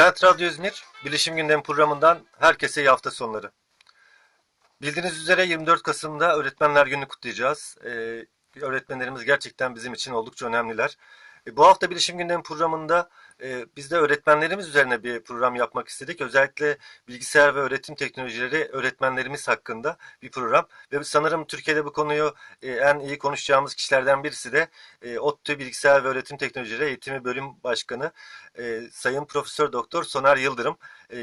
Kent Radyo İzmir, Bilişim Gündemi programından herkese iyi hafta sonları. Bildiğiniz üzere 24 Kasım'da Öğretmenler Günü'nü kutlayacağız. Ee, öğretmenlerimiz gerçekten bizim için oldukça önemliler. E, bu hafta Bilişim Gündemi programında e, biz de öğretmenlerimiz üzerine bir program yapmak istedik. Özellikle bilgisayar ve öğretim teknolojileri öğretmenlerimiz hakkında bir program. Ve sanırım Türkiye'de bu konuyu e, en iyi konuşacağımız kişilerden birisi de e, ODTÜ Bilgisayar ve Öğretim Teknolojileri Eğitimi Bölüm Başkanı Sayın Profesör Doktor Soner Yıldırım.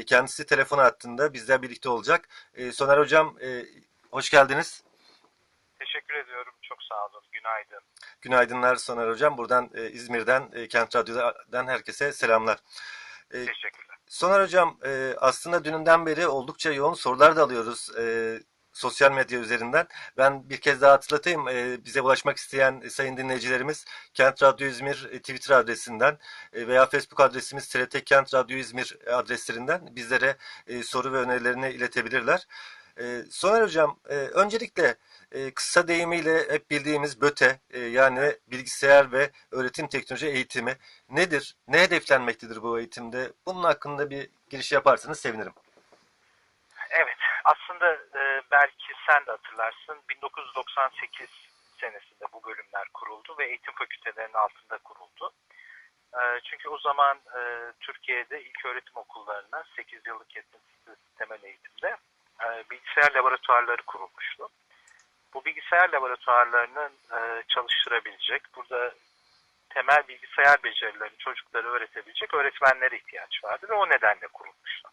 Kendisi telefon hattında bizler birlikte olacak. Soner Hocam hoş geldiniz. Teşekkür ediyorum. Çok sağ olun. Günaydın. Günaydınlar Soner Hocam. Buradan e, İzmir'den, e, Kent Radyo'dan herkese selamlar. E, Teşekkürler. Soner Hocam e, aslında dününden beri oldukça yoğun sorular da alıyoruz e, sosyal medya üzerinden. Ben bir kez daha hatırlatayım. E, bize ulaşmak isteyen e, sayın dinleyicilerimiz Kent Radyo İzmir e, Twitter adresinden e, veya Facebook adresimiz TRT Kent Radyo İzmir adreslerinden bizlere e, soru ve önerilerini iletebilirler. E, Soner Hocam, e, öncelikle e, kısa deyimiyle hep bildiğimiz BÖTE e, yani bilgisayar ve öğretim teknoloji eğitimi nedir? Ne hedeflenmektedir bu eğitimde? Bunun hakkında bir giriş yaparsanız sevinirim. Evet. Aslında belki sen de hatırlarsın. 1998 senesinde bu bölümler kuruldu ve eğitim fakültelerinin altında kuruldu. Çünkü o zaman Türkiye'de ilk öğretim okullarına 8 yıllık kesintisiz temel eğitimde e, bilgisayar laboratuvarları kurulmuştu. Bu bilgisayar laboratuvarlarını e, çalıştırabilecek, burada temel bilgisayar becerilerini çocuklara öğretebilecek öğretmenlere ihtiyaç vardı ve o nedenle kurulmuştu.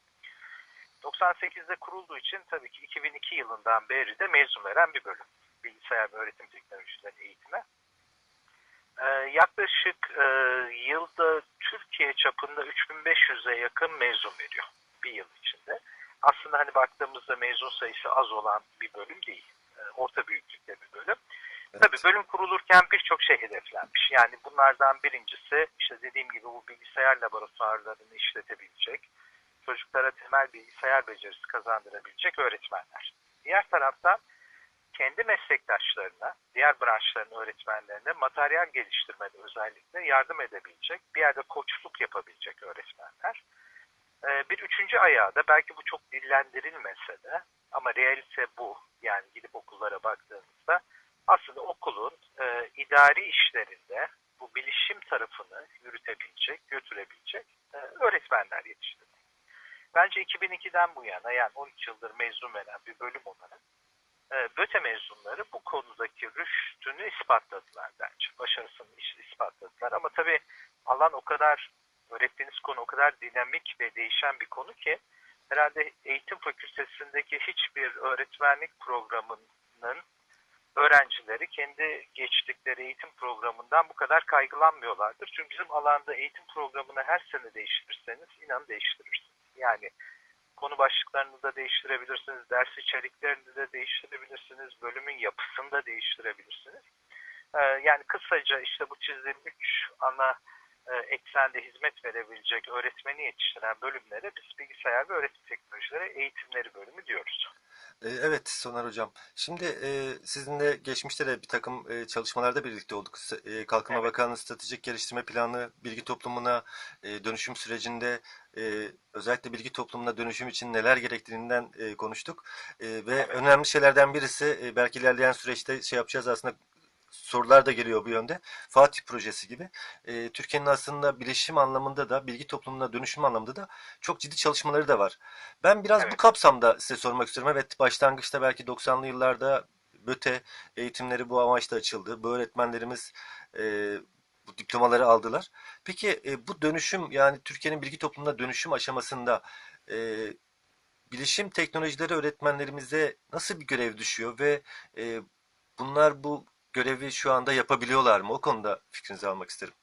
98'de kurulduğu için tabii ki 2002 yılından beri de mezun veren bir bölüm. Bilgisayar ve öğretim teknolojileri eğitimi. Ee, yaklaşık e, yılda Türkiye çapında 3500'e yakın mezun veriyor bir yıl içinde. Aslında hani baktığımızda mezun sayısı az olan bir bölüm değil. Ee, orta büyüklükte bir bölüm. Evet. Tabii bölüm kurulurken birçok şey hedeflenmiş. Yani bunlardan birincisi işte dediğim gibi bu bilgisayar laboratuvarlarını işletebilecek, çocuklara temel bilgisayar becerisi kazandırabilecek öğretmenler. Diğer taraftan kendi meslektaşlarına, diğer branşların öğretmenlerine materyal geliştirmede özellikle yardım edebilecek, bir yerde koçluk yapabilecek öğretmenler. Ee, Bir üçüncü ayağı da belki bu çok dillendirilmese de ama realite bu. Yani gidip okullara baktığımızda aslında okulun e, idari işlerinde bu bilişim tarafını yürütebilecek, götürebilecek e, öğretmenler yetiştirmek. Bence 2002'den bu yana yani 13 yıldır mezun veren bir bölüm olarak e, BÖTE mezunları bu konudaki rüştünü ispatladılar bence. Başarısını is- ispatladılar ama tabii alan o kadar öğrettiğiniz konu o kadar dinamik ve değişen bir konu ki herhalde eğitim fakültesindeki hiçbir öğretmenlik programının öğrencileri kendi geçtikleri eğitim programından bu kadar kaygılanmıyorlardır. Çünkü bizim alanda eğitim programını her sene değiştirirseniz inan değiştirirsiniz. Yani konu başlıklarını da değiştirebilirsiniz, ders içeriklerini de değiştirebilirsiniz, bölümün yapısını da değiştirebilirsiniz. Ee, yani kısaca işte bu çizdiğim üç ana eksende hizmet verebilecek öğretmeni yetiştiren bölümlere biz bilgisayar ve öğretim teknolojileri eğitimleri bölümü diyoruz. E, Evet Soner Hocam. Şimdi e, sizinle geçmişte de bir takım e, çalışmalarda birlikte olduk. E, Kalkınma Evet. Bakanlığı Stratejik Geliştirme Planı bilgi toplumuna e, dönüşüm sürecinde e, özellikle bilgi toplumuna dönüşüm için neler gerektiğinden e, konuştuk. E, ve Evet. önemli şeylerden birisi e, belki ilerleyen süreçte şey yapacağız aslında sorular da geliyor bu yönde. Fatih projesi gibi. E, Türkiye'nin aslında bilişim anlamında da bilgi toplumuna dönüşüm anlamında da çok ciddi çalışmaları da var. Ben biraz bu Evet. kapsamda size sormak istiyorum. Evet başlangıçta belki 90'lı yıllarda BÖTE eğitimleri bu amaçla açıldı. Bu öğretmenlerimiz e, bu diplomaları aldılar. Peki e, bu dönüşüm yani Türkiye'nin bilgi toplumuna dönüşüm aşamasında e, bilişim teknolojileri öğretmenlerimize nasıl bir görev düşüyor ve e, bunlar bu görevi şu anda yapabiliyorlar mı? O konuda fikrinizi almak isterim.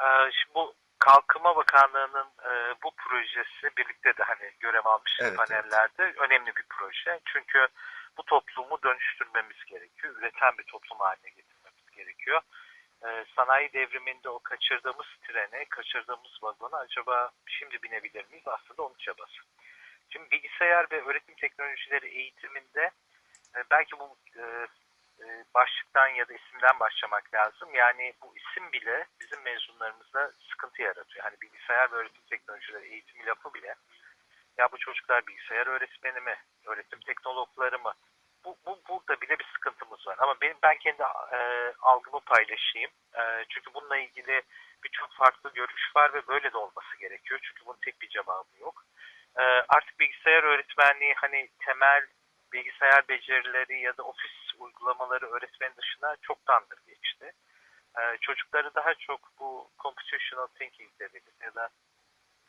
Ee, şimdi bu Kalkınma Bakanlığı'nın e, bu projesi birlikte de hani görev almış Evet, panellerde önemli bir proje. Çünkü bu toplumu dönüştürmemiz gerekiyor. Üreten bir toplum haline getirmemiz gerekiyor. Ee, sanayi devriminde o kaçırdığımız trene, kaçırdığımız vagona acaba şimdi binebilir miyiz? Aslında onun çabası. Şimdi bilgisayar ve öğretim teknolojileri eğitiminde e, belki bu e, e, başlıktan ya da isimden başlamak lazım. Yani bu isim bile bizim mezunlarımızda sıkıntı yaratıyor. Hani bilgisayar ve öğretim teknolojileri eğitimi lafı bile ya bu çocuklar bilgisayar öğretmeni mi, öğretim teknologları mı? Bu, bu burada bile bir sıkıntımız var. Ama benim ben kendi e, algımı paylaşayım. E, çünkü bununla ilgili birçok farklı görüş var ve böyle de olması gerekiyor. Çünkü bunun tek bir cevabı yok. E, artık bilgisayar öğretmenliği hani temel bilgisayar becerileri ya da ofis uygulamaları öğretmenin dışına çoktandır geçti. E, çocukları daha çok bu computational thinking dediğimiz ya da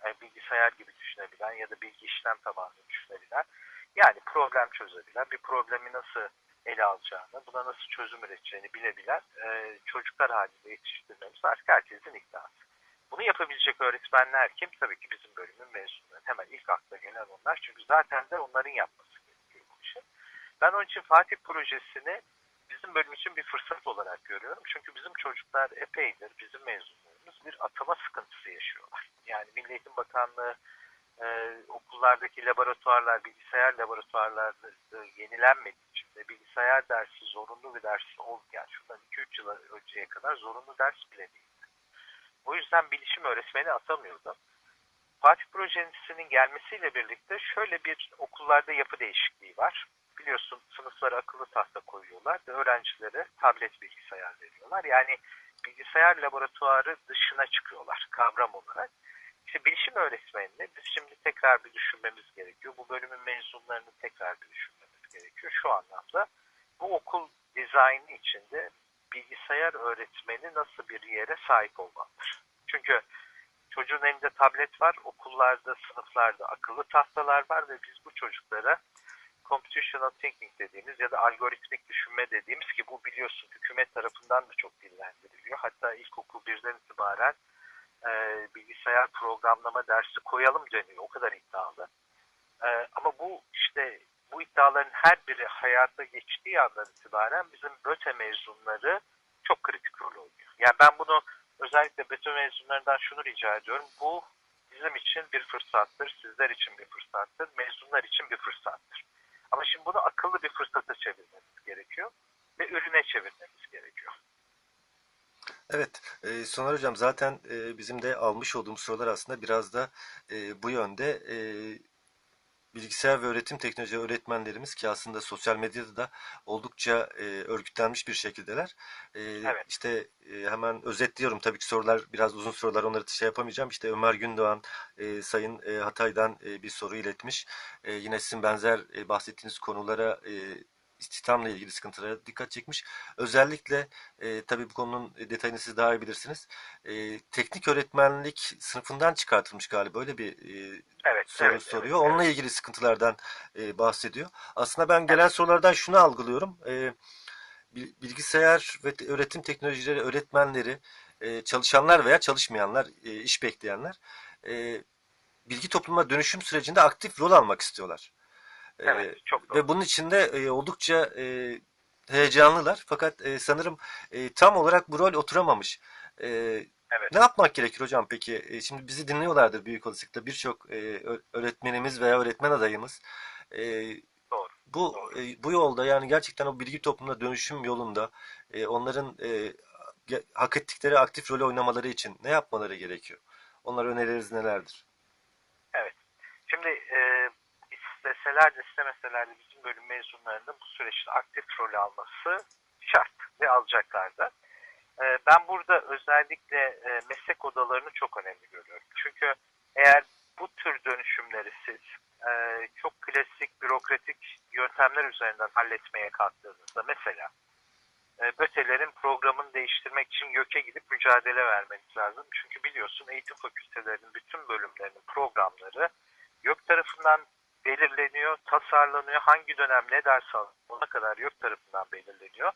e, bilgisayar gibi düşünebilen ya da bilgi işlem tabanlı düşünebilen yani problem çözebilen, bir problemi nasıl ele alacağını, buna nasıl çözüm üreteceğini bilebilen e, çocuklar halinde yetiştirmemiz artık herkesin iddiası. Bunu yapabilecek öğretmenler kim? Tabii ki bizim bölümün mezunları. Hemen ilk akla gelen onlar. Çünkü zaten de onların işi. Ben onun için Fatih projesini bizim bölüm için bir fırsat olarak görüyorum. Çünkü bizim çocuklar epeydir, bizim mezunlarımız bir atama sıkıntısı yaşıyorlar. Yani Milli Eğitim Bakanlığı e, okullardaki laboratuvarlar, bilgisayar laboratuvarları e, yenilenmediği için ve bilgisayar dersi zorunlu bir ders olmayan, şundan 2-3 yıl önceye kadar zorunlu ders bile değildi. O yüzden bilişim öğretmeni atamıyordu. Fatih projesinin gelmesiyle birlikte şöyle bir okullarda yapı değişikliği var. Biliyorsun sınıflara akıllı tahta koyuyorlar ve öğrencilere tablet bilgisayar veriyorlar. Yani bilgisayar laboratuvarı dışına çıkıyorlar kavram olarak. İşte bilişim öğretmenini biz şimdi tekrar bir düşünmemiz gerekiyor. Bu bölümün mezunlarını tekrar bir düşünmemiz gerekiyor. Şu anlamda bu okul dizaynı içinde bilgisayar öğretmeni nasıl bir yere sahip olmalıdır? Çünkü çocuğun elinde tablet var, okullarda, sınıflarda akıllı tahtalar var ve biz bu çocuklara computational thinking dediğimiz ya da algoritmik düşünme dediğimiz ki bu biliyorsun hükümet tarafından da çok dillendiriliyor. Hatta ilkokul birden itibaren e, bilgisayar programlama dersi koyalım deniyor. O kadar iddialı. E, ama bu işte bu iddiaların her biri hayata geçtiği andan itibaren bizim BÖTE mezunları çok kritik rol oynuyor. Yani ben bunu özellikle BÖTE mezunlarından şunu rica ediyorum. Bu bizim için bir fırsattır, sizler için bir fırsattır, mezunlar için bir fırsattır. Ama şimdi bunu akıllı bir fırsata çevirmemiz gerekiyor ve ürüne çevirmemiz gerekiyor. Evet, e, Soner Hocam zaten e, bizim de almış olduğumuz sorular aslında biraz da e, bu yönde e, bilgisayar ve öğretim teknoloji öğretmenlerimiz ki aslında sosyal medyada da oldukça e, örgütlenmiş bir şekildeler. E, Evet. İşte e, hemen özetliyorum tabii ki sorular biraz uzun sorular onları şey yapamayacağım. İşte Ömer Gündoğan e, Sayın e, Hatay'dan e, bir soru iletmiş. E, yine sizin benzer e, bahsettiğiniz konulara e, istihdamla ilgili sıkıntılara dikkat çekmiş. Özellikle e, tabii bu konunun detayını siz daha iyi bilirsiniz. E, teknik öğretmenlik sınıfından çıkartılmış galiba öyle bir e, Evet, soru evet, soruyor. evet, Onunla evet. ilgili sıkıntılardan e, bahsediyor. Aslında ben gelen sorulardan şunu algılıyorum. E, bil- bilgisayar ve öğretim teknolojileri öğretmenleri, e, çalışanlar veya çalışmayanlar, e, iş bekleyenler e, bilgi topluma dönüşüm sürecinde aktif rol almak istiyorlar. Evet, çok doğru. ve bunun için de e, oldukça e, heyecanlılar. Fakat e, sanırım tam olarak bu rol oturamamış. Evet. ne yapmak gerekir hocam peki? Şimdi bizi dinliyorlardır büyük olasılıkla birçok öğretmenimiz veya öğretmen adayımız. Doğru. bu Doğru. bu yolda yani gerçekten o bilgi toplumuna dönüşüm yolunda onların hak ettikleri aktif rolü oynamaları için ne yapmaları gerekiyor? Onlara öneriniz nelerdir? Evet. Şimdi e, isteseler de istemeseler de bizim bölüm mezunlarının bu süreçte aktif rol alması şart ve alacaklar da. E, ben burada özellikle e, meslek odalarını çok önemli görüyorum. Çünkü eğer bu tür dönüşümleri siz e, çok klasik bürokratik yöntemler üzerinden halletmeye kalktığınızda mesela e, BÖTE'lerin programını değiştirmek için YÖK'e gidip mücadele vermeniz lazım. Çünkü biliyorsun eğitim fakültelerinin bütün bölümlerinin programları YÖK tarafından belirleniyor, tasarlanıyor. Hangi dönem ne ders al ona kadar YÖK tarafından belirleniyor.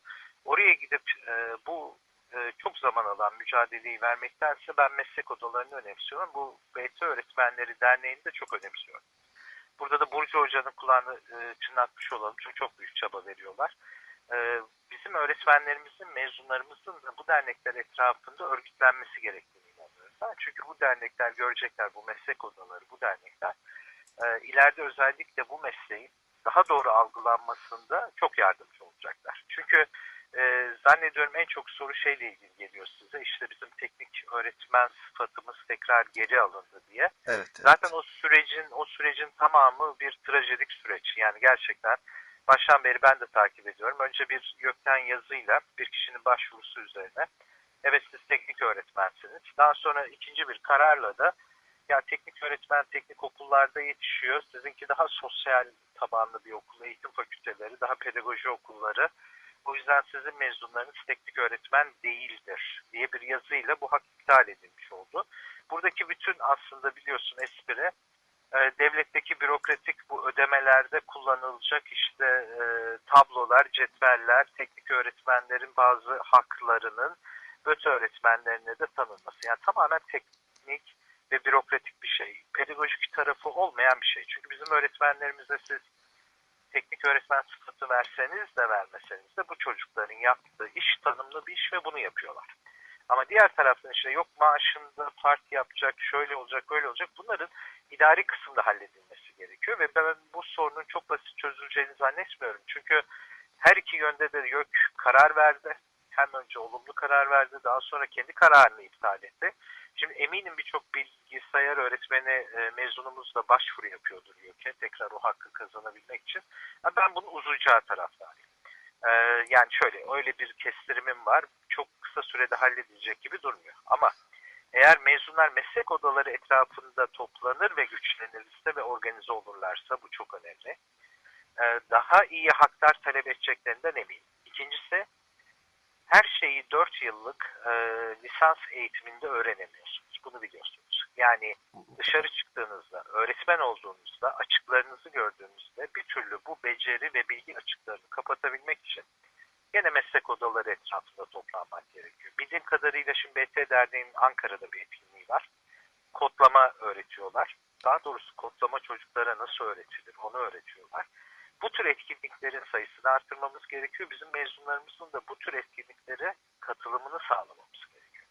Oraya gidip e, bu e, çok zaman alan mücadeleyi vermektense ben meslek odalarını önemsiyorum. Bu BT Öğretmenleri Derneği'ni de çok önemsiyorum. Burada da Burcu Hoca'nın kulağını e, çınlatmış olalım. Çünkü çok büyük çaba veriyorlar. E, bizim öğretmenlerimizin, mezunlarımızın da bu dernekler etrafında örgütlenmesi gerektiğini inanıyorum. Çünkü bu dernekler görecekler, bu meslek odaları, bu dernekler e, ileride özellikle bu mesleğin daha doğru algılanmasında çok yardımcı olacaklar. Çünkü e, zannediyorum en çok soru şeyle ilgili geliyor size. İşte bizim teknik öğretmen sıfatımız tekrar geri alındı diye. Evet. Zaten o sürecin o sürecin tamamı bir trajedik süreç. Yani gerçekten baştan beri ben de takip ediyorum. Önce bir gökten yazıyla bir kişinin başvurusu üzerine evet siz teknik öğretmensiniz. Daha sonra ikinci bir kararla da ya teknik öğretmen teknik okullarda yetişiyor. Sizinki daha sosyal tabanlı bir okul, eğitim fakülteleri, daha pedagoji okulları. O yüzden sizin mezunlarınız teknik öğretmen değildir diye bir yazıyla bu hak iptal edilmiş oldu. Buradaki bütün aslında biliyorsun espri e, devletteki bürokratik bu ödemelerde kullanılacak işte e, tablolar, cetveller, teknik öğretmenlerin bazı haklarının BÖT öğretmenlerine de tanınması. Yani tamamen teknik ve bürokratik bir şey. Pedagojik tarafı olmayan bir şey. Çünkü bizim öğretmenlerimize siz teknik öğretmen sıfatı verseniz de vermeseniz de bu çocukların yaptığı iş tanımlı bir iş ve bunu yapıyorlar. Ama diğer taraftan işte yok maaşında fark yapacak, şöyle olacak, böyle olacak. Bunların idari kısımda halledilmesi gerekiyor ve ben bu sorunun çok basit çözüleceğini zannetmiyorum. Çünkü her iki yönde de YÖK karar verdi. Hem önce olumlu karar verdi, daha sonra kendi kararını iptal etti. Şimdi eminim birçok bilgisayar öğretmeni e, mezunumuz da başvuru yapıyordur YÖK'e tekrar o hakkı kazanabilmek için. Ben bunun uzayacağı taraftarıyım. Ee, yani şöyle öyle bir kestirimim var. Çok kısa sürede halledilecek gibi durmuyor. Ama eğer mezunlar meslek odaları etrafında toplanır ve güçlenirse ve organize olurlarsa bu çok önemli. Ee, daha iyi haklar talep edeceklerinden eminim. İkincisi her şeyi 4 yıllık e, lisans eğitiminde öğrenemiyorsunuz. Bunu biliyorsunuz. Yani dışarı çıktığınızda, öğretmen olduğunuzda, açıklarınızı gördüğünüzde bir türlü bu beceri ve bilgi açıklarını kapatabilmek için gene meslek odaları etrafında toplanmak gerekiyor. Bildiğim kadarıyla şimdi BT Derneği'nin Ankara'da bir etkinliği var. Kodlama öğretiyorlar. Daha doğrusu kodlama çocuklara nasıl öğretilir onu öğretiyorlar. Bu tür etkinliklerin sayısını artırmamız gerekiyor. Bizim mezunlarımızın da bu tür etkinliklere katılımını sağlamamız gerekiyor.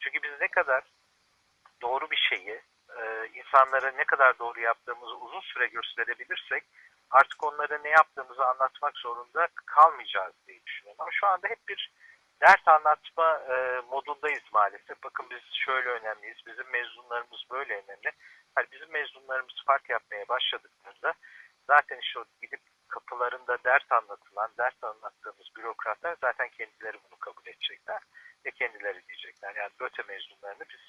Çünkü biz ne kadar doğru bir şeyi e, insanlara ne kadar doğru yaptığımızı uzun süre gösterebilirsek artık onlara ne yaptığımızı anlatmak zorunda kalmayacağız diye düşünüyorum. Ama şu anda hep bir dert anlatma e, modundayız maalesef. Bakın biz şöyle önemliyiz, bizim mezunlarımız böyle önemli. Hani bizim mezunlarımız fark yapmaya başladıklarında zaten o gidip kapılarında dert anlatılan, dert anlattığımız bürokratlar zaten kendileri bunu kabul edecekler ve kendileri diyecekler. Yani BÖTE mezunlarını biz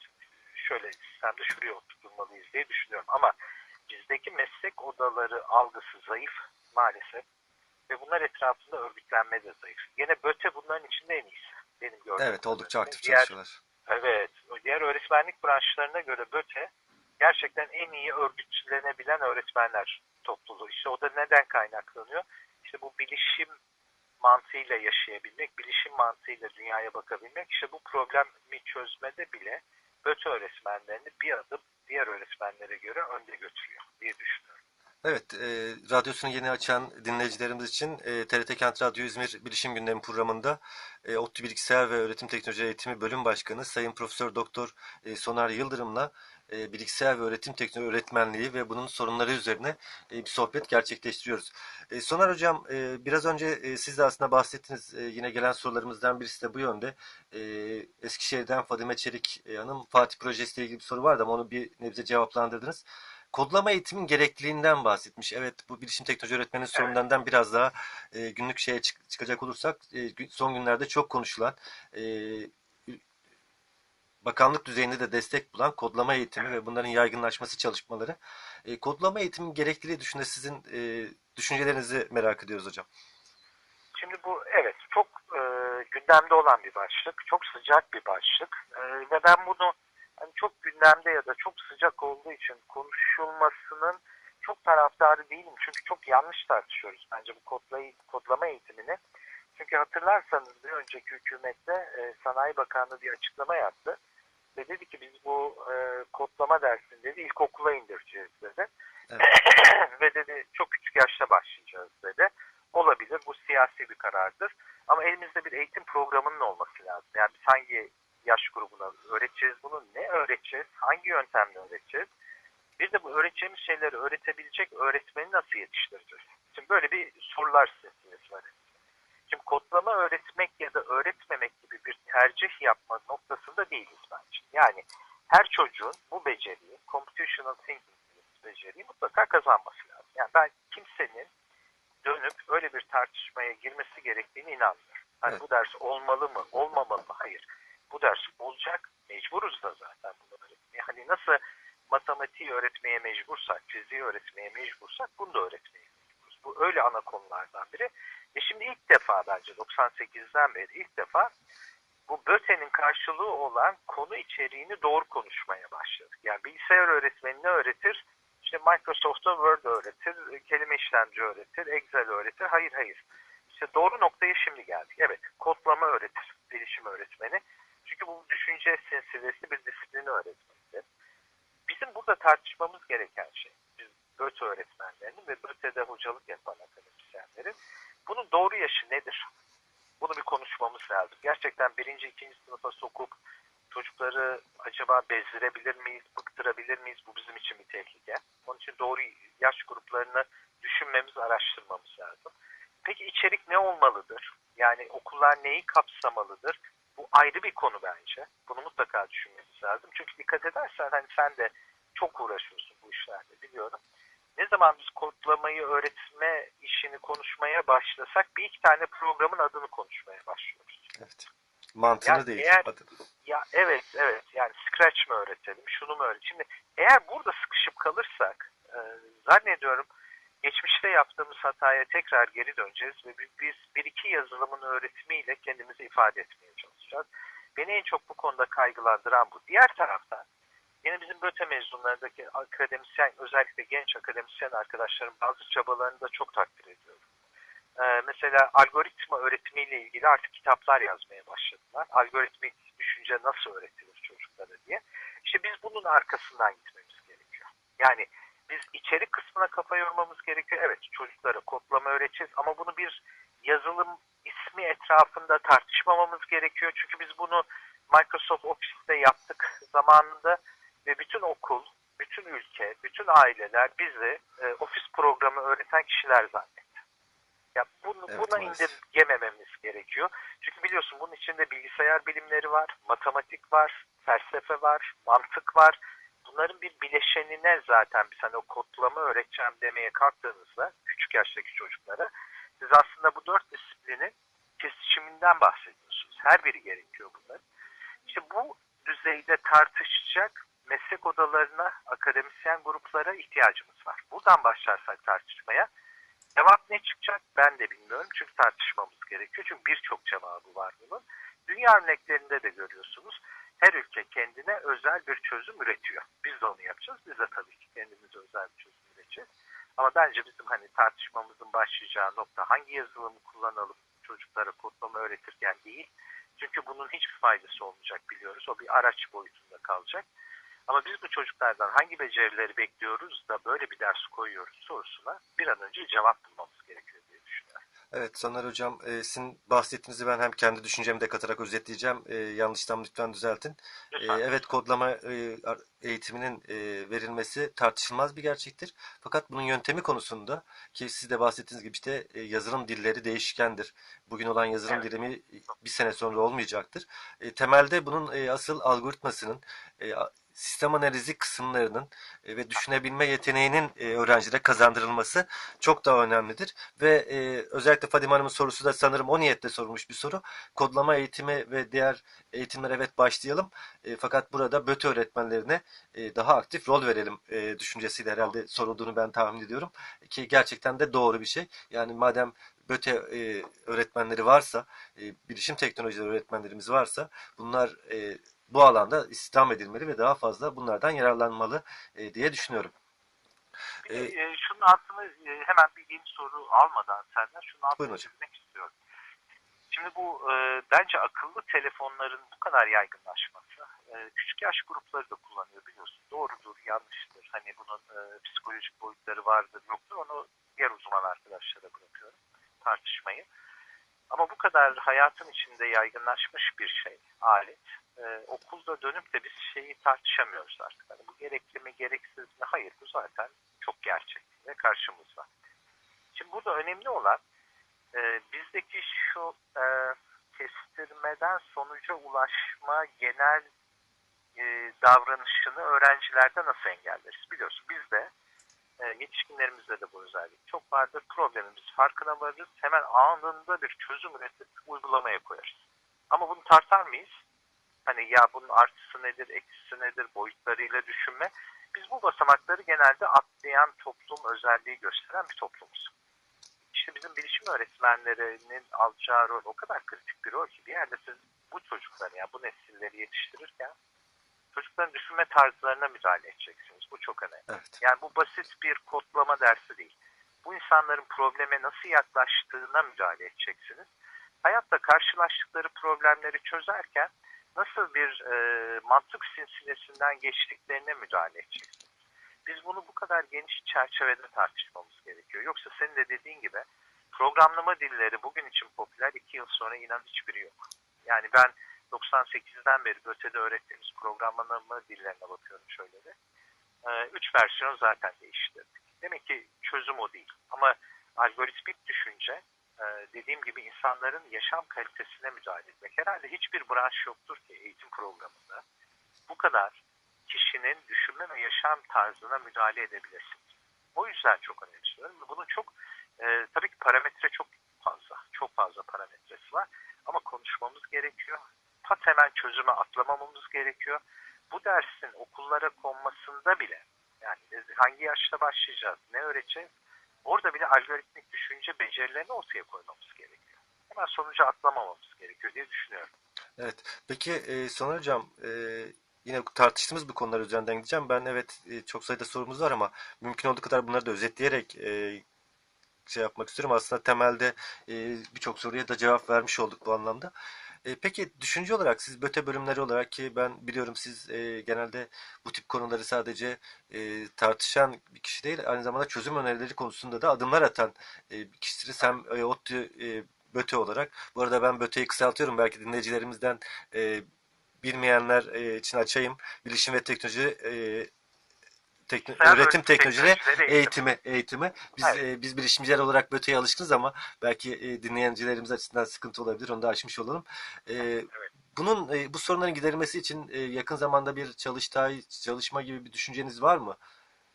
şöyle sistemde şuraya oturtmalıyız diye düşünüyorum. Ama bizdeki meslek odaları algısı zayıf maalesef ve bunlar etrafında örgütlenme de zayıf. Yine BÖTE bunların içinde en iyisi. Benim gördüğüm. Evet oldukça aktif Diğer- çalışıyorlar. Evet. Diğer öğretmenlik branşlarına göre BÖTE gerçekten en iyi örgütlenebilen öğretmenler topluluğu. İşte o da neden kaynaklanıyor? İşte bu bilişim mantığıyla yaşayabilmek, bilişim mantığıyla dünyaya bakabilmek, işte bu problemi çözmede bile BÖTE öğretmenlerini bir adım diğer öğretmenlere göre önde götürüyor diye düşünüyorum. Evet, e, radyosunu yeni açan dinleyicilerimiz için e, TRT Kent Radyo İzmir Bilişim Gündemi programında e, ODTÜ Bilgisayar ve Öğretim Teknoloji Eğitimi Bölüm Başkanı Sayın Profesör Doktor e, Soner Yıldırım'la e, bilgisayar ve öğretim teknoloji öğretmenliği ve bunun sorunları üzerine e, bir sohbet gerçekleştiriyoruz. E, Soner Hocam, e, biraz önce e, siz de aslında bahsettiniz. E, yine gelen sorularımızdan birisi de bu yönde. E, Eskişehir'den Fadime Çelik e, Hanım Fatih projesiyle ilgili bir soru vardı ama onu bir nebze cevaplandırdınız kodlama eğitimin gerekliliğinden bahsetmiş. Evet bu bilişim teknoloji öğretmenin sorunlarından biraz daha e, günlük şeye çık- çıkacak olursak e, son günlerde çok konuşulan e, bakanlık düzeyinde de destek bulan kodlama eğitimi ve bunların yaygınlaşması çalışmaları. E, kodlama eğitimin gerekliliği düşünde sizin e, düşüncelerinizi merak ediyoruz hocam. Şimdi bu evet çok e, gündemde olan bir başlık, çok sıcak bir başlık E, ve ben bunu hani çok gündemde ya da çok sıcak olduğu için konuşulmasının çok taraftarı değilim. Çünkü çok yanlış tartışıyoruz bence bu kodlayı, kodlama eğitimini. Çünkü hatırlarsanız bir önceki hükümette e, Sanayi Bakanlığı bir açıklama yaptı ve dedi ki biz bu e, kodlama dersini dedi ilkokula indireceğiz dedi. ve dedi çok küçük yaşta başlayacağız dedi. Olabilir bu siyasi bir karardır. Ama elimizde bir eğitim programının olması lazım. Yani biz hangi yaş grubuna öğreteceğiz bunu, ne öğreteceğiz, hangi yöntemle öğreteceğiz. Bir de bu öğreteceğimiz şeyleri öğretebilecek öğretmeni nasıl yetiştireceğiz? Şimdi böyle bir sorular setimiz var. Şimdi kodlama öğretmek ya da öğretmemek gibi bir tercih yapma noktasında değiliz bence. Yani her çocuğun bu beceriyi, computational thinking beceriyi mutlaka kazanması lazım. Yani ben kimsenin dönüp öyle bir tartışmaya girmesi gerektiğini inanmıyorum. Hani Evet. bu ders olmalı mı, olmamalı mı? Hayır. Bu ders olacak, mecburuz da zaten bunu öğretmeye. Hani nasıl matematiği öğretmeye mecbursak, fiziği öğretmeye mecbursak bunu da öğretmeye mecburuz. Bu öyle ana konulardan biri. E şimdi ilk defa bence 98'den beri ilk defa bu BÖTE'nin karşılığı olan konu içeriğini doğru konuşmaya başladık. Yani bilgisayar öğretmeni ne öğretir? İşte Microsoft'ta Word öğretir, kelime işlemci öğretir, Excel öğretir. Hayır hayır. İşte doğru noktaya şimdi geldik. Evet, kodlama öğretir bilişim öğretmeni. Çünkü bu düşünce silsilesi bir disiplini öğretmektir. Bizim burada tartışmamız gereken şey, biz BÖTE öğretmenlerinin ve BÖTE'de hocalık yapan akademisyenlerin bunun doğru yaşı nedir? Bunu bir konuşmamız lazım. Gerçekten birinci, ikinci sınıfa sokup çocukları acaba bezdirebilir miyiz, bıktırabilir miyiz? Bu bizim için bir tehlike. Onun için doğru yaş gruplarını düşünmemiz, araştırmamız lazım. Peki içerik ne olmalıdır? Yani okullar neyi kapsamalıdır? Bu ayrı bir konu bence. Bunu mutlaka düşünmemiz lazım. Çünkü dikkat edersen hani sen de çok uğraşıyorsun bu işlerde biliyorum. Ne zaman biz kodlamayı öğretme işini konuşmaya başlasak bir iki tane programın adını konuşmaya başlıyoruz. Evet. Mantığını Yani değil. eğer-. Ya evet evet yani Scratch mı öğretelim şunu mu öğretelim. Şimdi eğer burada sıkışıp kalırsak e, zannediyorum geçmişte yaptığımız hataya tekrar geri döneceğiz ve biz, biz bir iki yazılımın öğretimiyle kendimizi ifade etmeye çalışacağız. Beni en çok bu konuda kaygılandıran bu. Diğer taraftan yine bizim BÖTE mezunlarındaki akademisyen özellikle genç akademisyen arkadaşlarım bazı çabalarını da çok takdir ediyorum. Ee, mesela algoritma öğretimiyle ilgili artık kitaplar yazmaya başladılar. Algoritmik düşünce nasıl öğretilir çocuklara diye. İşte biz bunun arkasından gitmemiz gerekiyor. Yani biz içerik kısmına kafa yormamız gerekiyor. Evet çocuklara kodlama öğreteceğiz ama bunu bir yazılım ismi etrafında tartışmamamız gerekiyor. Çünkü biz bunu Microsoft Office'te yaptık zamanında ve bütün okul, bütün ülke, bütün aileler bizi e, ofis programı öğreten kişiler zannetti. Ya bunu, Evet, buna maalesef. indirgemememiz gerekiyor. Çünkü biliyorsun bunun içinde bilgisayar bilimleri var, matematik var, felsefe var, mantık var. Bunların bir bileşenine zaten biz hani o kodlama öğreteceğim demeye kalktığınızda küçük yaştaki çocuklara siz aslında bu dört disiplinin kesişiminden bahsediyorsunuz. Her biri gerekiyor bunların. İşte bu düzeyde tartışacak meslek odalarına, akademisyen gruplara ihtiyacımız var. Buradan başlarsak tartışmaya cevap ne çıkacak ben de bilmiyorum. Çünkü tartışmamız gerekiyor. Çünkü birçok cevabı var bunun. Dünya örneklerinde de görüyorsunuz. Her ülke kendine özel bir çözüm üretiyor. Biz de onu yapacağız. Biz de tabii ki kendimize özel bir çözüm üreteceğiz. Ama bence bizim hani tartışmamızın başlayacağı nokta hangi yazılımı kullanalım çocuklara kodlama öğretirken değil. Çünkü bunun hiçbir faydası olmayacak biliyoruz. O bir araç boyutunda kalacak. Ama biz bu çocuklardan hangi becerileri bekliyoruz da böyle bir ders koyuyoruz sorusuna bir an önce cevap bulmamız gerekiyor diye düşünüyorum. Evet Soner Hocam e, sizin bahsettiğinizi ben hem kendi düşüncemi de katarak özetleyeceğim. E, yanlışsam lütfen düzeltin. E, evet kodlama e, eğitiminin e, verilmesi tartışılmaz bir gerçektir. Fakat bunun yöntemi konusunda ki siz de bahsettiğiniz gibi işte e, yazılım dilleri değişkendir. Bugün olan yazılım Evet. dilimi bir sene sonra olmayacaktır. E, temelde bunun e, asıl algoritmasının e, sistem analizi kısımlarının e, ve düşünebilme yeteneğinin e, öğrencilere kazandırılması çok daha önemlidir. Ve e, özellikle Fadime Hanım'ın sorusu da sanırım o niyetle sorulmuş bir soru. Kodlama eğitimi ve diğer eğitimlere evet başlayalım. Fakat burada BÖTE öğretmenlerine daha aktif rol verelim düşüncesiyle herhalde sorulduğunu ben tahmin ediyorum. Ki gerçekten de doğru bir şey. Yani madem BÖTE e, öğretmenleri varsa, bilişim teknolojileri öğretmenlerimiz varsa bunlar bu alanda istihdam edilmeli ve daha fazla bunlardan yararlanmalı e, diye düşünüyorum. Bir Ee, e, şunun altını e, hemen bir yeni soru almadan senden şunun altını çizmek istiyorum. Şimdi bu e, bence akıllı telefonların bu kadar yaygınlaşması e, küçük yaş grupları da kullanıyor biliyorsun. Doğrudur, yanlıştır. Hani bunun e, psikolojik boyutları vardır, yoktur. Onu diğer uzman arkadaşlara bırakıyorum tartışmayı. Ama bu kadar hayatın içinde yaygınlaşmış bir şey, alet. E, okulda dönüp de biz şeyi tartışamıyoruz artık. Hani bu gerekli mi, gereksiz mi? Hayır, bu zaten çok gerçek ve karşımızda. Şimdi burada önemli olan Ee, bizdeki şu e, kestirmeden sonuca ulaşma genel e, davranışını öğrencilerde nasıl engelleriz? Biliyorsun bizde e, yetişkinlerimizde de bu özellik çok vardır. Problemimiz farkına varırız. Hemen anında bir çözüm üretip uygulamaya koyarız. Ama bunu tartar mıyız? Hani ya bunun artısı nedir, eksisi nedir, boyutlarıyla düşünme. Biz bu basamakları genelde atlayan toplum özelliği gösteren bir toplumuz. İşte bizim bilişim öğretmenlerinin alacağı rol o kadar kritik bir rol ki bir yerde siz bu çocukları yani bu nesilleri yetiştirirken çocukların düşünme tarzlarına müdahale edeceksiniz. Bu çok önemli. Evet. Yani bu basit bir kodlama dersi değil. Bu insanların probleme nasıl yaklaştığına müdahale edeceksiniz. Hayatta karşılaştıkları problemleri çözerken nasıl bir e, mantık sinsilesinden geçtiklerine müdahale edeceksiniz. Biz bunu bu kadar geniş çerçevede tartışmamız gerekiyor. Yoksa senin de dediğin gibi programlama dilleri bugün için popüler, iki yıl sonra inan hiçbiri yok. Yani ben 98'den beri ÖTE'de öğrettiğimiz programlama dillerine bakıyorum şöyle de. Ee, Üç versiyon zaten değiştirdik. Demek ki çözüm o değil. Ama algoritmik düşünce e, dediğim gibi insanların yaşam kalitesine müdahale etmek. Herhalde hiçbir branş yoktur ki eğitim programında bu kadar kişinin düşünme ve yaşam tarzına müdahale edebilirsiniz. O yüzden çok önemsiyorum. Bunun çok e, tabii ki parametre çok fazla. Çok fazla parametresi var. Ama konuşmamız gerekiyor. Pat hemen çözüme atlamamamız gerekiyor. Bu dersin okullara konmasında bile yani hangi yaşta başlayacağız, ne öğreteceğiz? Orada bile algoritmik düşünce becerilerini ortaya koymamız gerekiyor. Hemen sonuca atlamamamız gerekiyor diye düşünüyorum. Evet. Peki e, Soner Hocam e, yine tartıştığımız bu konular üzerinden gideceğim. Ben evet e, çok sayıda sorumuz var ama mümkün olduğu kadar bunları da özetleyerek e, şey yapmak istiyorum. Aslında temelde e, birçok soruya da cevap vermiş olduk bu anlamda. E, peki düşünce olarak siz BÖTE bölümleri olarak ki ben biliyorum siz e, genelde bu tip konuları sadece e, tartışan bir kişi değil aynı zamanda çözüm önerileri konusunda da adımlar atan e, bir kişisiniz. Hem e, ODTÜ e, BÖTE olarak. Bu arada ben BÖTE'yi kısaltıyorum. Belki dinleyicilerimizden e, bilmeyenler e, için açayım. Bilişim ve Teknoloji e, tekno- Sen öğretim teknolojileri eğitimi eğitimi. Biz Evet. e, biz bilişimciler olarak BÖTE'ye alışkınız ama belki e, dinleyicilerimiz açısından sıkıntı olabilir. Onu da aşmış olalım. E, bunun e, bu sorunların giderilmesi için e, yakın zamanda bir çalıştay çalışma gibi bir düşünceniz var mı?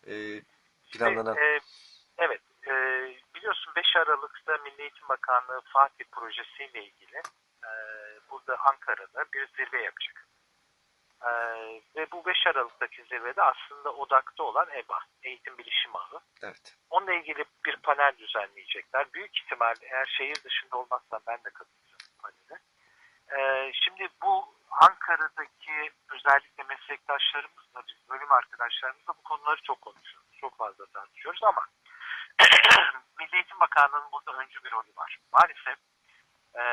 E, planlanan. İşte, e, evet. E, biliyorsun 5 Aralık'ta Milli Eğitim Bakanlığı Fatih projesiyle ilgili e, burada Ankara'da bir zirve yapacak. E, ve bu 5 Aralık'taki zirvede aslında odakta olan EBA, Eğitim Bilişim Ağı. Evet. Onunla ilgili bir panel düzenleyecekler. Büyük ihtimal eğer şehir dışında olmazsam ben de katılacağım panele. Ee, şimdi bu Ankara'daki özellikle meslektaşlarımızla, biz bölüm arkadaşlarımızla bu konuları çok konuşuyoruz. Çok fazla tartışıyoruz ama Milli Eğitim Bakanlığı'nın burada öncü bir rolü var. Maalesef e,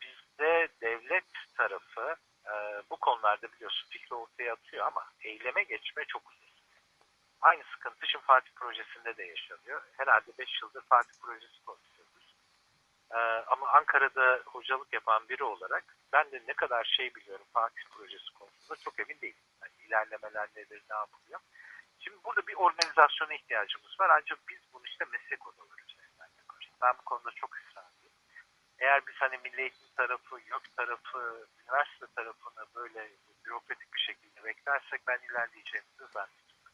bizde devlet tarafı e, bu konularda biliyorsun fikri ortaya atıyor ama eyleme geçme çok uzun. Aynı sıkıntı şimdi Fatih Projesi'nde de yaşanıyor. Herhalde 5 yıldır Fatih Projesi konuşuyoruz. Ee, ama Ankara'da hocalık yapan biri olarak ben de ne kadar şey biliyorum Fatih Projesi konusunda çok emin değilim. Yani ilerlemeler nedir, ne yapılıyor. Şimdi burada bir organizasyona ihtiyacımız var. Ancak biz bunu işte meslek odaları üzerinden yaparız. Ben bu konuda çok. Eğer biz hani milli eğitim tarafı, YÖK tarafı, üniversite tarafını böyle bürokratik bir şekilde beklersek ben ilerleyeceğimizi zannediyorum.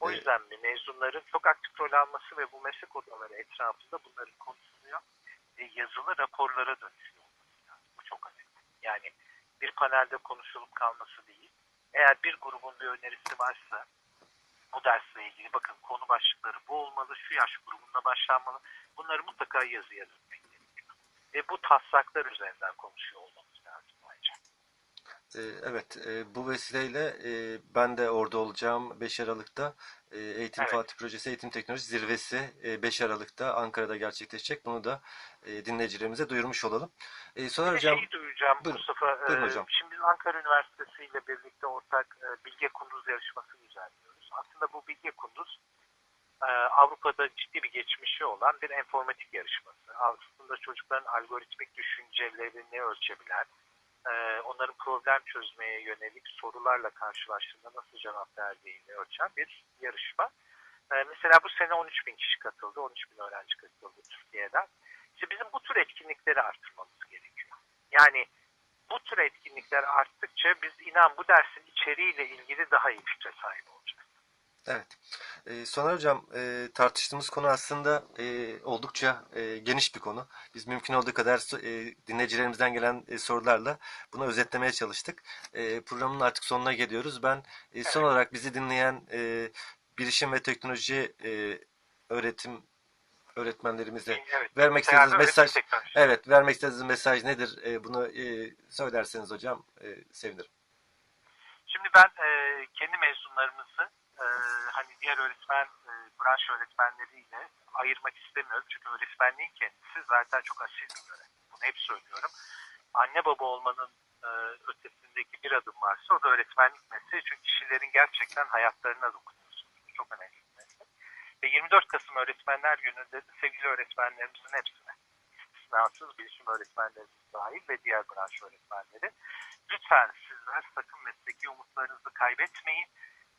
O Evet. yüzden mi mezunların çok aktif rol alması ve bu meslek odaları etrafında bunların konuşuluyor ve yazılı raporlara dönüşüyor lazım. Bu çok önemli. Yani bir panelde konuşulup kalması değil. Eğer bir grubun bir önerisi varsa bu dersle ilgili bakın konu başlıkları bu olmalı, şu yaş grubunda başlanmalı. Bunları mutlaka yazıya gerekiyor. Ve bu taslaklar üzerinden konuşuyor olmamız lazım ayrıca. Ee, Evet, e, bu vesileyle e, ben de orada olacağım 5 Aralık'ta e, Eğitim Evet. Fatih Projesi Eğitim Teknoloji Zirvesi e, 5 Aralık'ta Ankara'da gerçekleşecek. Bunu da dinleyicilerimize duyurmuş olalım. Soner Hocam, şeyi duyacağım Buyurun. Mustafa. Buyurun hocam. Şimdi Ankara Üniversitesi ile birlikte ortak Bilge Kunduz yarışması düzenliyoruz. Aslında bu Bilge Kunduz e, Avrupa'da ciddi bir geçmişi olan bir informatik yarışması. Aslında çocukların algoritmik düşüncelerini ölçebilen, e, onların problem çözmeye yönelik sorularla karşılaştığında nasıl cevap verdiğini ölçen bir yarışma. E, Mesela bu sene 13 bin kişi katıldı, 13 bin öğrenci katıldı Türkiye'den. İşte bizim bu tür etkinlikleri artırmamız gerekiyor. Yani bu tür etkinlikler arttıkça biz inan bu dersin içeriğiyle ilgili daha iyi fikre sahip. Evet. Ee, Soner Hocam e, tartıştığımız konu aslında e, oldukça e, geniş bir konu. Biz mümkün olduğu kadar e, dinleyicilerimizden gelen e, sorularla bunu özetlemeye çalıştık. E, programın artık sonuna geliyoruz. Ben e, son olarak bizi dinleyen e, bilişim ve teknoloji e, öğretim öğretmenlerimize Evet. vermek istediğiniz mesaj evet vermek istediğiniz mesaj nedir? E, bunu e, söylerseniz hocam e, sevinirim. Şimdi ben e, kendi mezunlarımızı e, hani diğer öğretmen e, branş öğretmenleriyle ayırmak istemiyorum. Çünkü öğretmenliğin kendisi zaten çok asil bir görev. Bunu hep söylüyorum. Anne baba olmanın e, ötesindeki bir adım varsa o da öğretmenlik mesleği. Çünkü kişilerin gerçekten hayatlarına dokunuyorsunuz. Çok önemli bir meslek. Ve 24 Kasım Öğretmenler Günü'nde de sevgili öğretmenlerimizin hepsine istisnasız bilişim öğretmenlerimiz dahil ve diğer branş öğretmenleri lütfen sizler sakın mesleki umutlarınızı kaybetmeyin.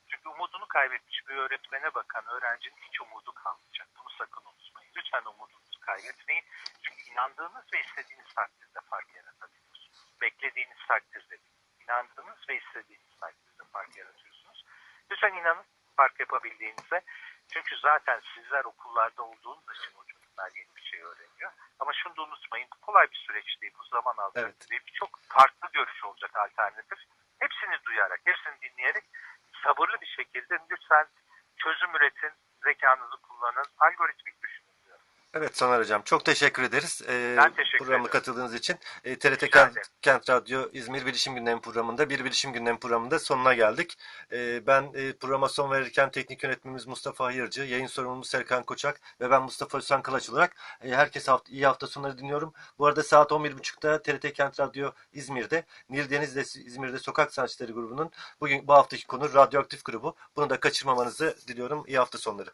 Çünkü umudunu kaybetmiş bir öğretmene bakan öğrencinin hiç umudu kalmayacak. Bunu sakın unutmayın. Lütfen umudunuzu kaybetmeyin. Çünkü inandığınız ve istediğiniz takdirde fark yaratabiliyorsunuz. Beklediğiniz takdirde. İnandığınız ve istediğiniz takdirde fark yaratıyorsunuz. Lütfen inanın fark yapabildiğinize. Çünkü zaten sizler okullarda olduğunuz için o çocuklar yeni bir şey öğreniyor. Ama şunu da unutmayın bu kolay bir süreç değil. Bu zaman alacak. Evet. Ve birçok farklı görüş olacak alternatif. Hepsini duyarak, hepsini dinleyerek sabırlı bir şekilde lütfen çözüm üretin, zekanızı kullanın, algoritmik diyorum. Evet Soner Hocam çok teşekkür ederiz. Ee, Ben teşekkür programa ederim. katıldığınız için. Ee, TRT Kent. Kent Radyo İzmir Bilişim Gündemi programında bir Bilişim Gündemi programında sonuna geldik. Ee, ben e, programa son verirken teknik yönetmenimiz Mustafa Hayırcı, yayın sorumlumuz Serkan Koçak ve ben Mustafa Özcan Kılaç olarak e, herkese hafta, iyi hafta sonları diliyorum. Bu arada saat 11.30'da TRT Kent Radyo İzmir'de Nil Deniz'de İzmir'de Sokak Sanatçıları grubunun bugün bu haftaki konu Radyoaktif grubu. Bunu da kaçırmamanızı diliyorum. İyi hafta sonları.